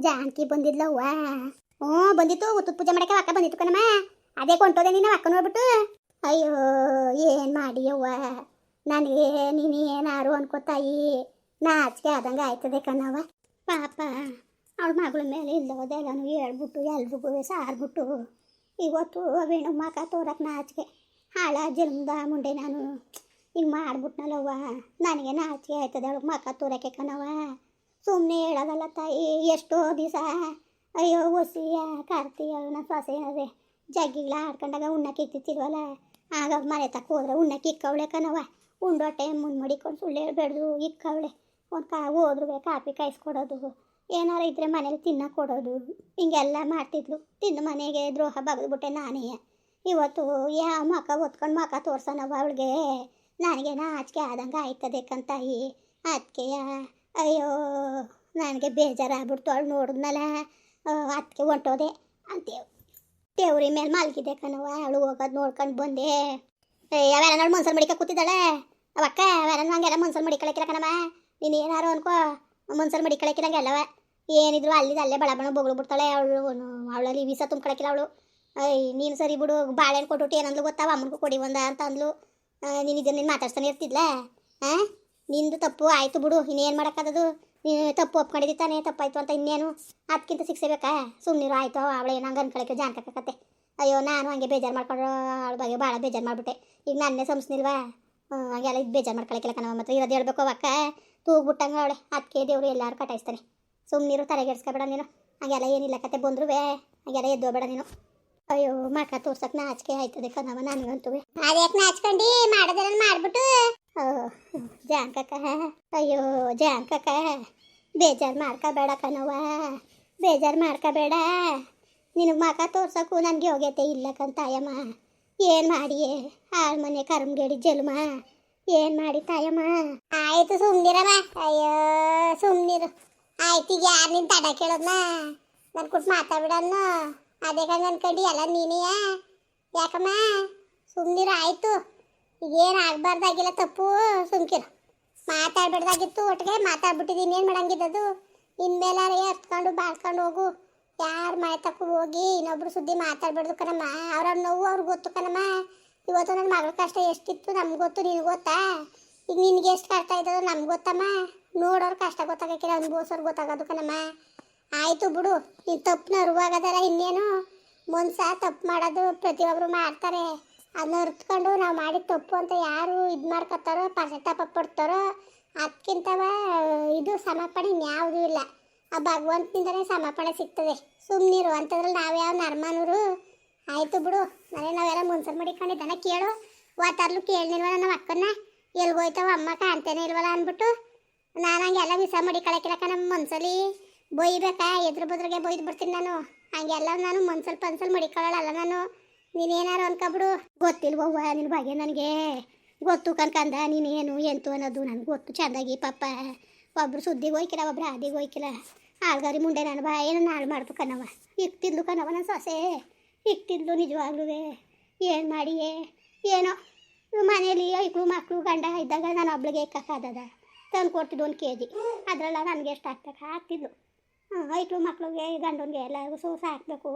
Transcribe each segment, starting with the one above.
ಜಾನಕಿ ಬಂದಿದ್ಲವ್ವ ಹ್ಞೂ, ಬಂದಿತ್ತು. ಉತ್ತದ ಪೂಜೆ ಮಾಡಕ್ಕೆ ಅಕ್ಕ ಬಂದಿತ್ತು ಕಣಮ್ಮ. ಅದೇ ಕೊಂಟೋದೆ ನೀನು ಅಕ್ಕ ನೋಡ್ಬಿಟ್ಟು. ಅಯ್ಯೋ, ಏನು ಮಾಡಿ ಅವ್ವ ನನಗೆ ನೀನು ಏನಾರು ಅನ್ಕೋತಾಯಿ ನಾಚಿಕೆ ಆದಂಗೆ ಆಯ್ತದೆ ಕಣವ ಪಾಪ, ಅವಳ ಮಗಳ ಮೇಲೆ ಇಲ್ಲದೆಲ್ಲನೂ ಹೇಳ್ಬಿಟ್ಟು, ಎಲ್ರಿಗೂ ಸಾರ್ಬಿಟ್ಟು, ಇವತ್ತು ವೇಣು ಮಕ ತೋರಕ್ಕೆ ನಾಚಿಕೆ. ಹಾಳ ಜನ್ಮದ ಮುಂಡೆ ನಾನು ಹಿಂಗೆ ಮಾಡ್ಬಿಟ್ನಲ್ಲವ್ವ. ನನಗೆ ನಾಚಿಕೆ ಆಯ್ತದೆ ಅವಳು ಮಕ ತೋರಕ್ಕೆ ಕಣವ ಸುಮ್ಮನೆ ಹೇಳೋದಲ್ಲ ತಾಯಿ, ಎಷ್ಟೋ ದಿವಸ ಅಯ್ಯೋ ಒಸಿಯ ಕಾರ್ತಿ ಅವನ ಸೊಸೆ ಅದೇ ಜಗ್ಗಿಗಳ ಆಡ್ಕೊಂಡಾಗ ಉಣ್ಣಕ್ಕೆ ಇಕ್ತಿತ್ತಿಲ್ವಲ್ಲ ಆಗ ಮನೆ ತಕ್ಕ ಹೋದ್ರೆ ಉಣ್ಣಕ್ಕೆ ಇಕ್ಕವಳೆ ಕಣವ ಉಂಡೋ ಟೈಮ್ ಮುಂದೆ ಮಡಿಕೊಂಡು ಸುಳ್ಳು ಹೇಳ್ಬೇಡ್ದು, ಇಕ್ಕವಳೆ. ಒಂದು ಕಾ ಹೋದ್ರು ಕಾಫಿ ಕಾಯಿಸ್ಕೊಡೋದು. ಏನಾರ ಇದ್ರೆ ಮನೇಲಿ ತಿನ್ನ ಕೊಡೋದು. ಹಿಂಗೆಲ್ಲ ಮಾಡ್ತಿದ್ಲು. ತಿಂದು ಮನೆಗೆ ದ್ರೋಹ ಬಗದ್ಬಿಟ್ಟೆ ನಾನೇ. ಇವತ್ತು ಯಾವ ಮಕ ಒತ್ಕೊಂಡು ಮಕ ತೋರ್ಸೋಣವ ಅವಳಿಗೆ? ನನಗೆ ನಾಚಿಕೆ ಆದಂಗೆ ಆಯ್ತದೆ ಕಂತಾಯಿ ಅದಕ್ಕೆ ಅಯ್ಯೋ, ನನಗೆ ಬೇಜಾರಾಗ್ಬಿಡ್ತು. ಅವಳು ನೋಡಿದ್ನಲ್ಲ ಅದಕ್ಕೆ ಹೊಂಟೋದೆ. ಅಂತೇವ್ ದೇವ್ರಿ ಮೇಲೆ ಮಲಗಿದೆ ಕಣವ ಅವಳು ಹೋಗೋದು ನೋಡ್ಕೊಂಡು ಬಂದೆ. ಯಾವ್ಯಾರ ನೋಡಿ ಮನ್ಸಲ್ಲಿ ಮಡಿಕ ಕೂತಿದ್ದಾಳೆ? ಅವಕ್ಕ ಯಾವ್ಯಾರ ಹಂಗೆಲ್ಲ ಮನ್ಸಲ್ಲಿ ಮಡಿಕೊಳಕಿಲ್ಲ ಕಣವ ನೀನು ಏನಾರು ಅನ್ಕೋ ಮನ್ಸಲ್ಲಿ ಎಲ್ಲವ ಏನಿದ್ರು ಅಲ್ಲಿದ ಅಲ್ಲೇ ಬಳ ಬಣ ಬೊಗಳು ಬಿಡ್ತಾಳೆ ಅವಳು. ಅವಳಲ್ಲಿ ವೀಸ ತುಂಬ್ಕೊಳಕಿಲ್ಲ ಅವಳು. ಅಯ್ಯ ನೀನು ಸರಿ ಬಿಡು. ಬಾಳೆಹಣ್ಣು ಕೊಟ್ಬಿಟ್ಟು ಏನಂದ್ಲು ಗೊತ್ತಾವ? ಅಮ್ಮನಿಗೂ ಕೊಡಿ ಒಂದ ಅಂತ ಅಂದ್ಲು ನೀನು ಇದನ್ನ ನೀನು ಮಾತಾಡ್ತಾನೆ ಇರ್ತಿದ್ಲಾ? ಹಾಂ ನಿಂದು ತಪ್ಪು, ಆಯಿತು ಬಿಡು, ಇನ್ನೇನು ಮಾಡೋಕ್ಕದದು? ನೀನು ತಪ್ಪು ಒಪ್ಕೊಂಡಿದ್ದಿ ತಾನೇ, ತಪ್ಪಾಯ್ತು ಅಂತ ಇನ್ನೇನು? ಅದಕ್ಕಿಂತ ಬೇಕಾ? ಸುಮ್ಮನಿರು ಆಯಿತು, ಅವಳೆ ನಂಗೆ ಅನ್ಕೊಳಕ್ಕೆ ಜಾನ್ಕತ್ತೆ ಅಯ್ಯೋ, ನಾನು ಹಂಗೆ ಬೇಜಾರು ಮಾಡ್ಕೊಂಡು ಅವಳ ಬಗ್ಗೆ ಭಾಳ ಬೇಜಾರು ಮಾಡಿಬಿಟ್ಟೆ. ಈಗ ನನ್ನೇ ಸಂಸ್ನಿಲ್ವಾ? ಹಂಗೆಲ್ಲ ಇದು ಬೇಜಾರು ಮಾಡ್ಕೊಳಕ್ಕಿಲ್ಲ ಕಣವ ಮಾತ್ರ ಇರೋದು ಹೇಳ್ಬೇಕು ಅವಕ್ಕ ತೂಗ್ಬಿಟ್ಟಂಗೆ ಅವಳೆ ಅದಕ್ಕೆ ದೇವರು ಎಲ್ಲರೂ ಕಟಾಯಿಸ್ತಾನೆ. ಸುಮ್ಮನಿರು ತಲೆಗೆಡ್ಸ್ಕೊಬೇಡ ನೀನು. ಹಂಗೆಲ್ಲ ಏನಿಲ್ಲ ಕತೆ, ಬಂದ್ರು ಹಂಗೆಲ್ಲ ಎದ್ದೋಬೇಡ ನೀನು. ಅಯ್ಯೋ ಮಕ ತೋರ್ಸಕ್ ನಾಚಿಕೆ ಆಯ್ತದೆ ಕಣವ ನನಗಂತೂ ಅದೇ ನಾಚ್ಕೊಂಡು ಮಾಡೋದನ್ನ ಮಾಡ್ಬಿಟ್ಟು ಜಾನ್ಕಕ್ಕ ಅಯ್ಯೋ ಜಾನ್ಕಕ್ಕ ಬೇಜಾರು ಮಾಡ್ಕೋಬೇಡ ಕಣವ ಬೇಜಾರು ಮಾಡ್ಕೋಬೇಡ. ನಿನಗೆ ಮಕ ತೋರ್ಸೋಕ್ಕೂ ನನಗೆ ಇಲ್ಲ ತಾಯಮ್ಮ ಏನು ಮಾಡಿಯೇ? ಹಾಳು ಮನೆ ಕರ್ಮಗೇಡಿ ಜಲ್ಮ. ಏನು ಮಾಡಿ ತಾಯಮ್ಮ? ಆಯ್ತು ಸುಮ್ಮನಿರಮ್ಮ ಅಯ್ಯೋ ಸುಮ್ಮನಿರು ಆಯ್ತು, ಈಗ ಯಾರು ನಿನ್ ತಡ ಕೇಳೋದ್ನ? ನನ್ನ ಕೊಟ್ಟು ಮಾತಾಡ್ಬಿಡನ್ನು ಅದೇ ಕಂಡು ಅನ್ಕೊಂಡು ಎಲ್ಲ ನೀನೇ ಯಾಕಮ್ಮ? ಸುಮ್ಮನಿರು ಆಯ್ತು. ಈಗೇನು ಆಗಬಾರ್ದಾಗಿಲ್ಲ ತಪ್ಪು, ಸುಮ್ಕಿರು. ಮಾತಾಡ್ಬಿಡ್ದಾಗಿತ್ತು ಒಟ್ಟಿಗೆ ಮಾತಾಡ್ಬಿಟ್ಟಿದ್ದೀನಿ ಏನು ಮಾಡಂಗಿದ್ದದು ಇನ್ಮೇಲಾರೆ ಹತ್ಕೊಂಡು ಬಾಳ್ಕೊಂಡು ಹೋಗು. ಯಾರು ಮನೆ ಹೋಗಿ ಇನ್ನೊಬ್ರು ಸುದ್ದಿ ಮಾತಾಡ್ಬಾರ್ದು ಕಣಮ್ಮ. ಅವ್ರ ನೋವು ಅವ್ರಿಗೆ ಗೊತ್ತು ಕಣಮ್ಮ. ಇವತ್ತು ನನ್ನ ಮಗಳ ಕಷ್ಟ ಎಷ್ಟಿತ್ತು ನಮ್ಗೆ ಗೊತ್ತು, ನಿನಗೆ ಗೊತ್ತಾ? ಈಗ ನಿನಗೆ ಎಷ್ಟು ಕಷ್ಟ ಆಯ್ತದ ನಮ್ಗೆ ಗೊತ್ತಮ್ಮ. ನೋಡೋರು ಕಷ್ಟ ಗೊತ್ತಾಗಕ್ಕಿಲ್ಲ, ಅನ್ಭವಿಸೋರು ಗೊತ್ತಾಗೋದು ಕಣಮ್ಮ. ಆಯಿತು ಬಿಡು, ನೀನು ತಪ್ಪು ಅರುವಾಗದಲ್ಲ ಇನ್ನೇನು? ಮನ್ಸ ತಪ್ಪು ಮಾಡೋದು ಪ್ರತಿಯೊಬ್ಬರು ಮಾಡ್ತಾರೆ. ಅದನ್ನ ಅರ್ತ್ಕೊಂಡು ನಾವು ಮಾಡಿದ ತಪ್ಪು ಅಂತ ಯಾರು ಇದು ಮಾಡ್ಕೊತಾರೋ ಪಡ್ತಾರೋ ಅದಕ್ಕಿಂತವ ಇದು ಸಮರ್ಪಣೆ ಇನ್ಯಾವುದೂ ಇಲ್ಲ. ಆ ಭಗವಂತನಿಂದಲೇ ಸಮರ್ಪಣೆ ಸಿಗ್ತದೆ. ಸುಮ್ಮನಿರು ಅಂಥದ್ರಲ್ಲಿ ನಾವ್ಯಾವ ನರ್ಮಾನೂರು ಆಯಿತು ಬಿಡು. ಮನೆ ನಾವೆಲ್ಲ ಮುನ್ಸರ್ ಮಾಡಿಕೊಂಡಿದ್ದಾನ ಕೇಳು. ವಾತಾರ್ಲು ಕೇಳಿಲ್ವಲ್ಲ ನಮ್ಮ ಅಕ್ಕನ ಎಲ್ಲಿ ಹೋಯ್ತಾವ ಅಮ್ಮ ಕಾಣ್ತೇನೆ ಇಲ್ವಲ್ಲ ಅಂದ್ಬಿಟ್ಟು ನಾನು ಹಂಗೆಲ್ಲ ವಿಸ ಮಡಿಕೊಳಕಿಲ್ಲಕ್ಕ ನಮ್ಮ ಮನ್ಸಲ್ಲಿ ಬೊಯ್ಬೇಕಾ? ಎದ್ರ ಬದ್ರಿಗೆ ಬೊಯ್ದು ಬಿಡ್ತೀನಿ ನಾನು. ಹಂಗೆಲ್ಲ ನಾನು ಮನ್ಸಲ್ಲಿ ಪನ್ಸಲ್ಲಿ ಮಡಿಕೊಳ್ಳಲ್ಲ ನಾನು. ನೀನೇನಾರು ಅನ್ಕೊಬಿಡು. ಗೊತ್ತಿಲ್ವವ್ವ ನಿನ್ನ ಬಗ್ಗೆ ನನಗೆ? ಗೊತ್ತು ಕನ್ಕಂದ, ನೀನೇನು, ಎಂತು ಅನ್ನೋದು ನನಗೆ ಗೊತ್ತು. ಚೆಂದಾಗಿ ಪಾಪ ಒಬ್ರು ಸುದ್ದಿಗೆ ಹೋಯ್ಕಿಲ್ಲ, ಒಬ್ರು ಆದಿಗೆ ಹೋಯ್ಕಿಲ್ಲ. ಆಳ್ಗಾರಿ ಮುಂಡೆ ನಾನು ಬಾ ಏನು ನಾಳು ಮಾಡ್ತು ಕಣವ ಇಕ್ತಿದ್ಲು ಕಣವ ನನ್ನ ಸೊಸೆ. ಇಕ್ತಿದ್ಲು ನಿಜವಾಗ್ಲೂ ಏನು ಮಾಡಿಯೇ? ಏನೋ ಮನೇಲಿ ಐಕ್ಳು ಮಕ್ಕಳು ಗಂಡ ಇದ್ದಾಗ ನಾನು ಒಬ್ಳಿಗೆ ಇಕ್ಕಾಕದ ತಂದು ಕೊಡ್ತಿದ್ದು ಒಂದು ಕೆ ಜಿ ಅದರಲ್ಲ ನನಗೆ ಎಷ್ಟು ಹಾಕ್ಬೇಕು? ಹಾಕ್ತಿದ್ಲು. ಐಕ್ಳು ಮಕ್ಳಿಗೆ ಗಂಡನಿಗೆ ಎಲ್ಲರಿಗೂ ಸೂಸ ಹಾಕಬೇಕು.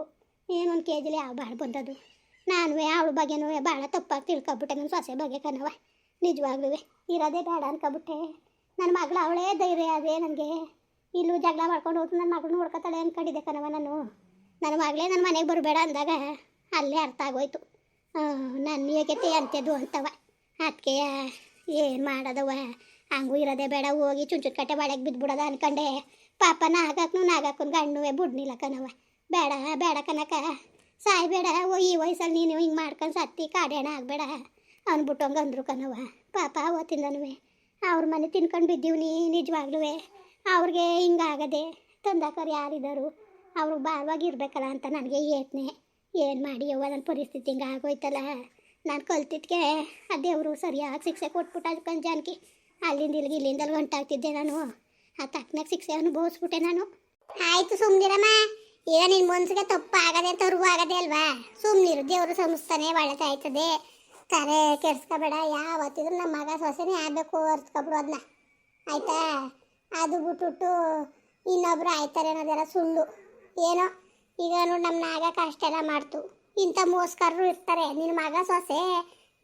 ಏನು ಒಂದು ಕೆ ಜಿಲಿ ಯಾವ ಬಾಳು ಬಂದದ್ದು? ನಾನು ಅವಳ ಬಗ್ಗೆನೂ ಭಾಳ ತಪ್ಪಾಗಿ ತಿಳ್ಕೊಬಿಟ್ಟೆ. ನನ್ನ ಸೊಸೆ ಬಗ್ಗೆ ಕಣವ ನಿಜವಾಗ್ಲೂ ಇರೋದೇ ಬೇಡ ಅನ್ಕೊಬಿಟ್ಟೆ. ನನ್ನ ಮಗಳು ಅವಳೇ ಧೈರ್ಯ ಅದೇ ನನಗೆ. ಇಲ್ಲೂ ಜಗಳ ಮಾಡ್ಕೊಂಡು ಹೋಗ್ತು ನನ್ನ ಮಗಳು ನೋಡ್ಕೊತಾಳೆ ಅಂದ್ಕೊಂಡಿದ್ದೆ ಕಣವ ನಾನು. ನನ್ನ ಮಗಳೇ ನನ್ನ ಮನೆಗೆ ಬರಬೇಡ ಅಂದಾಗ ಅಲ್ಲೇ ಅರ್ಥ ಆಗೋಯ್ತು. ನನ್ನ ಯೋಗ್ಯತೆ ಅಂತ್ಯದು ಅಂತವ. ಅದಕ್ಕೆ ಏನು ಮಾಡೋದವ? ಹಂಗೂ ಇರೋದೇ ಬೇಡ. ಹೋಗಿ ಚುಂಚುಟ್ ಕಟ್ಟೆ ಬಾಳೆಗೆ ಬಿದ್ದುಬಿಡೋದ ಅನ್ಕೊಂಡೆ. ಪಾಪ ನಾಗಾಕ್ನು ನಾಗಾಕನ್ ಗಣ್ಣುವೆ ಬಿಡ್ನಿಲ್ಲ ಕಣವ ಬೇಡ ಬೇಡ ಕನಕ. ಸಾಯ್ಬೇಡ, ಓ, ಈ ವಯಸ್ಸಲ್ಲಿ ನೀನು ಹಿಂಗೆ ಮಾಡ್ಕೊಂಡು ಸತ್ತಿ ಕಾಡೇಣ ಆಗಬೇಡ ಅಂದ್ಬಿಟ್ಟು ಹಂಗೆ ಅಂದ್ರು ಕಣವ ಪಾಪ ಅವತ್ತಿಂದನೂ ಅವ್ರ ಮನೆ ತಿನ್ಕೊಂಡು ಬಿದ್ದೀವ್ನಿ ನಿಜವಾಗ್ಲೂ ಅವ್ರಿಗೆ ಹಿಂಗಾಗದೆ ತಂದಾಕರು ಯಾರಿದ್ದಾರು, ಅವರು ಬಾಳ್ವಾಗಿ ಇರಬೇಕಲ್ಲ ಅಂತ ನನಗೆ ಏತ್ನೆ. ಏನು ಮಾಡಿ ಅವ್ವ ನನ್ನ ಪರಿಸ್ಥಿತಿ ಹಿಂಗೆ ಆಗೋಯ್ತಲ್ಲ. ನಾನು ಕಲ್ತಿದ್ಕೆ ಆ ದೇವರು ಸರಿಯಾಗಿ ಶಿಕ್ಷೆ ಕೊಟ್ಬಿಟ್ಟು ಅದ್ಕೊಂಡು ಜಾನಕಿ. ಅಲ್ಲಿಂದ ಇಲ್ಲಿಗೆ ಇಲ್ಲಿಂದಲ್ಲಿ ಹೊಂಟಾಗ್ತಿದ್ದೆ ನಾನು. ಆ ತಕ್ಕನಾಗ ಶಿಕ್ಷೆ ಅನುಭವಿಸ್ಬಿಟ್ಟೆ ನಾನು. ಆಯಿತು ಸುಮ್ಮನಿರಮ್ಮ ಈಗ ನಿನ್ನ ಮನ್ಸಿಗೆ ತಪ್ಪು ಆಗದೆ ತರುವ ಆಗದೆ ಅಲ್ವಾ? ಸುಮ್ಮನಿರು ದೇವರು ಸಂಸ್ಥಾನೆ ಒಳ್ಳೆದಾಯ್ತದೆ ಕರೆ ಕೆಡ್ಸ್ಕೊಬೇಡ, ಯಾವತ್ತಿದ್ರು ನಮ್ಮ ಮಗ ಸೊಸೆನೇ ಆಗಬೇಕು ಅರ್ಸ್ಕೊಬಿಡು ಅದನ್ನ ಆಯ್ತಾ? ಅದು ಬಿಟ್ಬಿಟ್ಟು ಇನ್ನೊಬ್ರು ಆಯ್ತಾರೆ ಅನ್ನೋದೆಲ್ಲ ಸುಳ್ಳು. ಏನೋ? ಈಗ ನೋಡಿ ನಮ್ಮ ನಾಗ ಕಷ್ಟ ಮಾಡ್ತು. ಇಂಥ ಮೋಸ್ಕರರು ಇರ್ತಾರೆ. ನಿನ್ನ ಮಗ ಸೊಸೆ,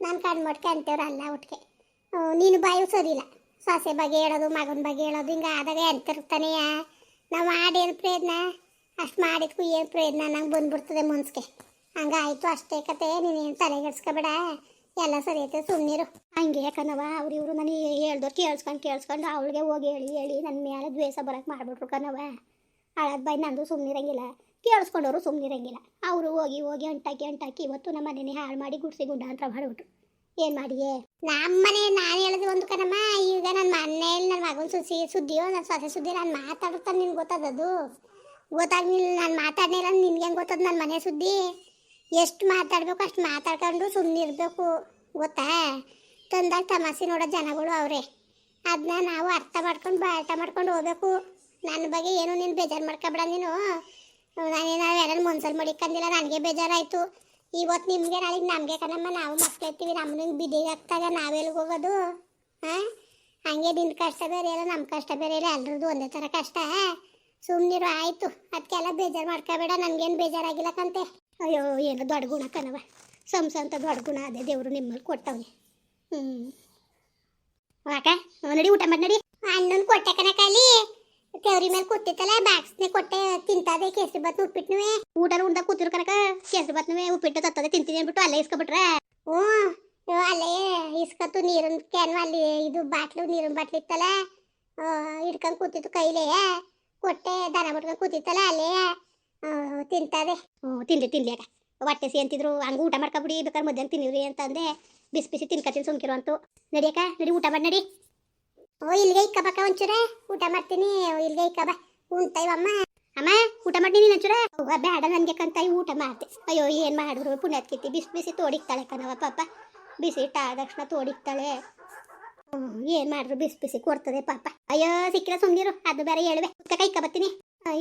ನಾನು ಕಣ್ಮಟ್ಕೆ ಅಂತೇವ್ರಲ್ಲ ಒಟ್ಟಿಗೆ ನೀನು ಬಾಯು ಸರಿಯಿಲ್ಲ ಸೊಸೆ ಬಗ್ಗೆ ಹೇಳೋದು, ಮಗನ ಬಗ್ಗೆ ಹೇಳೋದು, ಹಿಂಗೆ ಆದಾಗ ಅಂತಿರ್ತಾನೆಯಾ? ನಾವು ಆಡೇನು ಪ್ರಯತ್ನ. ಅಷ್ಟು ಮಾಡಿದ್ಕು ಏನು ಪ್ರಯತ್ನ ನಂಗೆ ಬಂದ್ಬಿಡ್ತದೆ ಮುನ್ಸ್ಗೆ. ಹಂಗಾಯ್ತು ಅಷ್ಟೇ ಕತೆ. ನೀನೇನು ತಲೆಗೆಡ್ಸ್ಕೊಬೇಡ ಎಲ್ಲ ಸರಿ ಐತೆ ಸುಮ್ಮನಿರು ಹಂಗೆ ಯಾಕನವ ಅವ್ರು ಇವರು ನನಗೆ ಹೇಳ್ದೋರು ಕೇಳಿಸ್ಕೊಂಡು ಕೇಳಿಸ್ಕೊಂಡು ಅವಳಿಗೆ ಹೋಗಿ ಹೇಳಿ ಹೇಳಿ ನನ್ನ ಮೇಲೆ ದ್ವೇಷ ಬರೋಕೆ ಮಾಡ್ಬಿಟ್ರು ಕಣವ ಹಳದ ಬಾಯಿ ನಂದು ಸುಮ್ಮನಿರಂಗಿಲ್ಲ ಕೇಳಿಸ್ಕೊಂಡವರು ಸುಮ್ಮನಿರಂಗಿಲ್ಲ ಅವರು ಹೋಗಿ ಹೋಗಿ ಅಂಟಾಕಿ ಅಂಟಾಕಿ ಇವತ್ತು ನಮ್ಮ ಮನೇನೆ ಹಾಳು ಮಾಡಿ ಗುಡ್ಸಿ ಗುಂಡ ಅಂತ ಮಾಡಿಬಿಟ್ರು ಏನು ಮಾಡಿಯೇ? ನಮ್ಮನೆ ನಾನು ಹೇಳಿದ ಒಂದು ಕಣಮ್ಮ, ಈಗ ನನ್ನ ಮನೇಲಿ ನನ್ನ ಮಗನ ಸುಸಿ ಸುದ್ದಿಯೋ ನನ್ನ ಸೊಸೆ ಸುದ್ದಿ ನಾನು ಮಾತಾಡ್ತಾನೆ ನಿನ್ಗೆ ಗೊತ್ತದದು ಗೊತ್ತಾಗ್ಲಿಲ್ಲ ನಾನು ಮಾತಾಡಲಿಲ್ಲ ನಿನ್ಗೆ ಹೆಂಗೆ ಗೊತ್ತದ ನನ್ನ ಮನೆ ಸುದ್ದಿ? ಎಷ್ಟು ಮಾತಾಡಬೇಕು ಅಷ್ಟು ಮಾತಾಡ್ಕೊಂಡು ಸುಮ್ಮನೆ ಇರಬೇಕು, ಗೊತ್ತಾ? ತಂದಾಗ ತಮಾಷೆ ನೋಡೋ ಜನಗಳು ಅವರೇ. ಅದನ್ನ ನಾವು ಅರ್ಥ ಮಾಡ್ಕೊಂಡು ಬಾಳ್ಟ ಮಾಡ್ಕೊಂಡು ಹೋಗ್ಬೇಕು. ನನ್ನ ಬಗ್ಗೆ ಏನು ನೀನು ಬೇಜಾರು ಮಾಡ್ಕೊಬೇಡ ನೀನು. ನಾನೇನು ಯಾರು ಮನ್ಸಲ್ಲಿ ಮಡಿಕಂದಿಲ್ಲ ನನಗೆ ಬೇಜಾರಾಯಿತು. ಇವತ್ತು ನಿಮಗೆ, ನಾಳೆಗೆ ನಮಗೆ ಕಣಮ್ಮ, ನಾವು ಮಕ್ಳು ಇರ್ತೀವಿ ನಮ್ಮನ್ನ ಬಿದಿಗೆ ಹಾಕ್ತಾಗ ನಾವೆಲ್ಲಿಗೆ ಹೋಗೋದು? ಹಾಂ ಹಂಗೆ ನಿನ್ನ ಕಷ್ಟ ಬೇರೆ ಇಲ್ಲ ನಮ್ಮ ಕಷ್ಟ ಬೇರೆ ಇಲ್ಲ ಎಲ್ಲರದ್ದು ಒಂದೇ ಥರ ಕಷ್ಟ. ಸುಮ್ಮನಿರು ಆಯ್ತು. ಅದಕ್ಕೆಲ್ಲ ಬೇಜಾರು ಮಾಡ್ಕೋಬೇಡ, ನನಗೇನು ಬೇಜಾರಾಗಿಲ್ಲ ಕಂತೆ. ಅಯ್ಯೋ, ಏನೋ ದೊಡ್ಡ ಗುಣ ಕಣವ ಸಂಸ ಅಂತ ದೊಡ್ಡ ಗುಣ ಅದೇ ದೇವರು ನಿಮ್ಮಲ್ಲಿ ಕೊಟ್ಟವನೆ. ಹ್ಞೂ ವಾಕ, ನಡಿ, ಊಟ ಮಾಡಿ, ನಡಿ. ಅಣ್ಣನ ಕೊಟ್ಟೆ ಕನಕಲ್ಲಿ ತೆವ್ರಿ ಮೇಲೆ ಕೂತಿತ್ತಲ್ಲ, ಬಾಕ್ಸ್ನೆ ಕೊಟ್ಟೆ, ತಿಂತದೆ, ಕೇಸರಿ ಬತ್ ಉಪ್ಪಿಟ್ನುವೆ. ಊಟ ಉಂಡ ಕೂತಿರು ಕನಕ ಕೇಸರಿ ಬತ್ನುವೆ, ಉಪ್ಪಿಟ್ಟು ತತ್ತದೆ, ತಿಂತೀನಿ ಅಂದ್ಬಿಟ್ಟು ಅಲ್ಲೇ ಇಸ್ಕೊಬಿಟ್ರೆ. ಹ್ಞೂ ಅಲ್ಲೇ ಇಸ್ಕತ್ತು ನೀರಿನ ಕ್ಯಾನ್, ಅಲ್ಲಿ ಇದು ಬಾಟ್ಲು, ನೀರಿನ ಬಾಟ್ಲು ಇತ್ತಲ್ಲ ಹಿಡ್ಕೊಂಡು ಕೂತಿತ್ತು ಕೈಲೇ. ಕೊಟ್ಟೆ, ದನ ಮುಟ್ಕೊಂಡು ಕೂತಿತ್ತಲ್ಲ ಅಲ್ಲೇ. ತಿಂತದೆ. ಹ್ಞೂ ತಿನ್ಲಿ ತಿನ್ಲಿ ಅಕ್ಕ ಹೊಟ್ಟೆ ಸಿ ಅಂತಿದ್ರು, ಹಂಗೆ ಊಟ ಮಾಡ್ಕೊಬಿಡಿ, ಬೇಕಾದ್ರೆ ಮಧ್ಯಾಹ್ನ ತಿನ್ನಿವ್ರಿ ಅಂತಂದೆ ಬಿಸಿ ಬಿಸಿ ತಿನ್ಕತೀನಿ ಸುಮ್ಕಿರು ಅಂತು. ನಡಿಯಕ್ಕ ನಡಿ, ಊಟ ಮಾಡಿ, ನಡಿ. ಓ, ಇಲ್ಲಿಗೆ ಇಕ್ಕಬಕ್ಕ ಒಂಚೂರ. ಊಟ ಮಾಡ್ತೀನಿ. ಇಲ್ಲಿಗೆ ಇಕ್ಕಬ ಉಂತಾಯ್ವಮ್ಮ ಅಮ್ಮ. ಊಟ ಮಾಡ್ತೀನಿ ಒಂಚೂರ. ಬೇಡ ನನಗೆ ಕಂತಾಯಿ ಊಟ ಮಾಡ್ತೆ ಅಯ್ಯೋ, ಏನು ಮಾಡಿದ್ರು ಪುಣ್ಯದ ಕಿತ್ತಿ ಬಿಸಿ ಬಿಸಿ ತೋಡಿಕ್ತಾಳೆ ಕಣವ ಪಾಪ ಬಿಸಿ ಇಟ್ಟ ತಕ್ಷಣ ತೋಡಿಕ್ತಾಳೆ. ಏನು ಮಾಡ್ರು? ಬಿಸಿ ಬಿಸಿ ಕೊಡ್ತದೆ ಪಾಪ. ಅಯ್ಯೋ, ಸಿಕ್ಕಿಲ್ಲ ಸುಂದಿರು ಅದು ಬೇರೆ ಹೇಳುವೆ. ಕೈ ಬತ್ತೀನಿ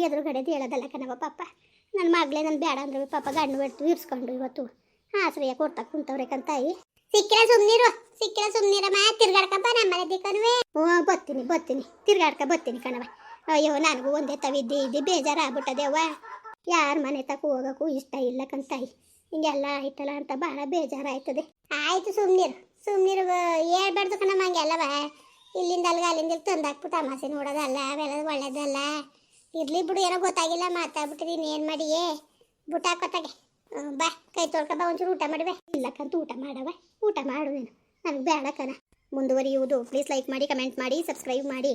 ಎದುರುಗಡೆದು ಹೇಳೋದಲ್ಲ ಕಣವ ಪಾಪ. ನನ್ನ ಮಗಳೇ ನನ್ನ ಬೇಡ ಅಂದ್ರೆ ಪಾಪ, ಗಂಡು ಬಿಡ್ತು ಇರ್ಸ್ಕೊಂಡು ಇವತ್ತು ಆಶ್ರಯ ಕೊಡ್ತಾ ಕುಂತವ್ರೆ ಕಂತಾಯಿ. ಸಿಕ್ಕಿಲ್ಲ ಸಿಕ್ಕಿರ ಸಿಕ್ಕಿಲ್ಲ ಮಾ ತಿರ್ಗಾಡ್ಕಪ್ಪ ನಮ್ಮ ಮನೆ ದಿಕ್ಕನುವೆ. ಹ್ಞೂ ಬತ್ತೀನಿ ಬತ್ತೀನಿ. ತಿರ್ಗಾಡ್ಕ ಬತ್ತೀನಿ ಕಣವ ಅಯ್ಯೋ, ನನಗೂ ಒಂದೇ ತವಿದ್ದಿ ಇದ್ದಿ ಬೇಜಾರಾಗ್ಬಿಟ್ಟದೆ ಅವ್ವ ಯಾರ ಮನೆ ತಕ ಹೋಗಕ್ಕೂ ಇಷ್ಟ ಇಲ್ಲ ಕಂತಾಯಿ. ಹಿಂಗೆಲ್ಲ ಆಯ್ತಲ್ಲ ಅಂತ ಭಾಳ ಬೇಜಾರಾಯ್ತದೆ. ಆಯ್ತು ಸುಮ್ಮನಿರು ಸುಮ್ಮನಿರು ಹೇಳ್ಬಾರ್ದು ಕಣಮ್ಮ ಹಂಗೆಲ್ಲವ ಇಲ್ಲಿಂದ ಅಲ್ಗ ಅಲ್ಲಿಂದ ಇಲ್ಲಿ ತಂದಾಕ್ಬಿಟ್ಟು ತಮಾಷೆ ನೋಡೋದಲ್ಲ ಅವೆಲ್ಲ ಒಳ್ಳೇದಲ್ಲ. ಇರಲಿ ಬಿಡು, ಏನೋ ಗೊತ್ತಾಗಿಲ್ಲ ಮಾತಾಡ್ಬಿಟ್ರಿ ಏನು ಮಾಡಿಯೇ ಬುಟ್ಟ ಹಾಕೋತಾಗೆ ಬಾ, ಕೈ ತೊಳ್ಕ ಬಾ, ಒಂಚೂರು ಊಟ ಮಾಡುವೆ. ಇಲ್ಲಕ್ಕಂತ ಊಟ ಮಾಡವ, ಊಟ ಮಾಡು ನೀನು. ನನಗೆ ಬೇಡ ಕಣ. ಮುಂದುವರಿಯುವುದು. ಪ್ಲೀಸ್ ಲೈಕ್ ಮಾಡಿ ಕಮೆಂಟ್ ಮಾಡಿ ಸಬ್ಸ್ಕ್ರೈಬ್ ಮಾಡಿ.